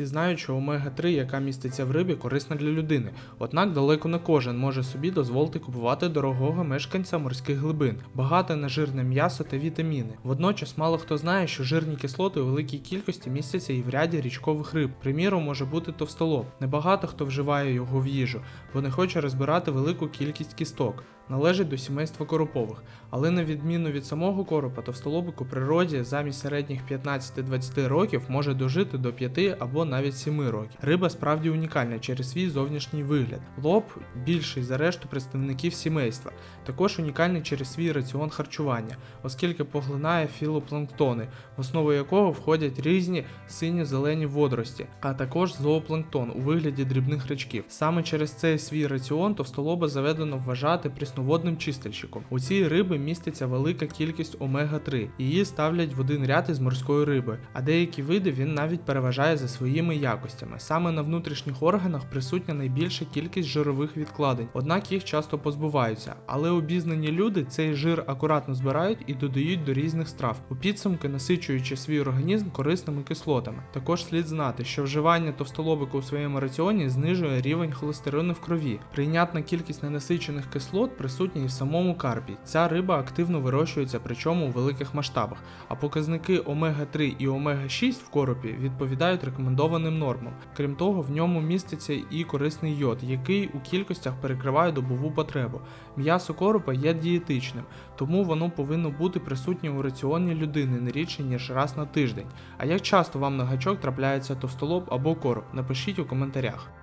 Всі знають, що омега-3, яка міститься в рибі, корисна для людини. Однак далеко не кожен може собі дозволити купувати дорогого мешканця морських глибин, багате на жирне м'ясо та вітаміни. Водночас мало хто знає, що жирні кислоти у великій кількості містяться і в ряді річкових риб. Приміром, може бути товстолоб. Небагато хто вживає його в їжу, бо не хоче розбирати велику кількість кісток. Належить до сімейства коропових, але на відміну від самого коропа, товстолобик у природі замість середніх 15-20 років може дожити до 5 або навіть 7 років. Риба справді унікальна через свій зовнішній вигляд. Лоб більший за решту представників сімейства, також унікальний через свій раціон харчування, оскільки поглинає філопланктони, в основу якого входять різні синьо-зелені водорості, а також зоопланктон у вигляді дрібних рачків. Саме через цей свій раціон товстолоба заведено вважати прісноводним чистильщиком. У цій риби міститься велика кількість омега-3. Її ставлять в один ряд із морською рибою, а деякі види він навіть переважає за своїми якостями. Саме на внутрішніх органах присутня найбільша кількість жирових відкладень, однак їх часто позбуваються. Але обізнані люди цей жир акуратно збирають і додають до різних страв, у підсумки насичуючи свій організм корисними кислотами. Також слід знати, що вживання товстолобику у своєму раціоні знижує рівень холестерину в крові. Прийнятна кількість ненасичених кислот присутня і в самому карпі. Ця риба активно вирощується, причому у великих масштабах, а показники омега-3 і омега-6 в коропі відповідають рекомендованим нормам. Крім того, в ньому міститься і корисний йод, який у кількостях перекриває добову потребу. М'ясо коропа є дієтичним, тому воно повинно бути присутнє у раціоні людини не рідше ніж раз на тиждень. А як часто вам на гачок трапляється товстолоб або короб? Напишіть у коментарях.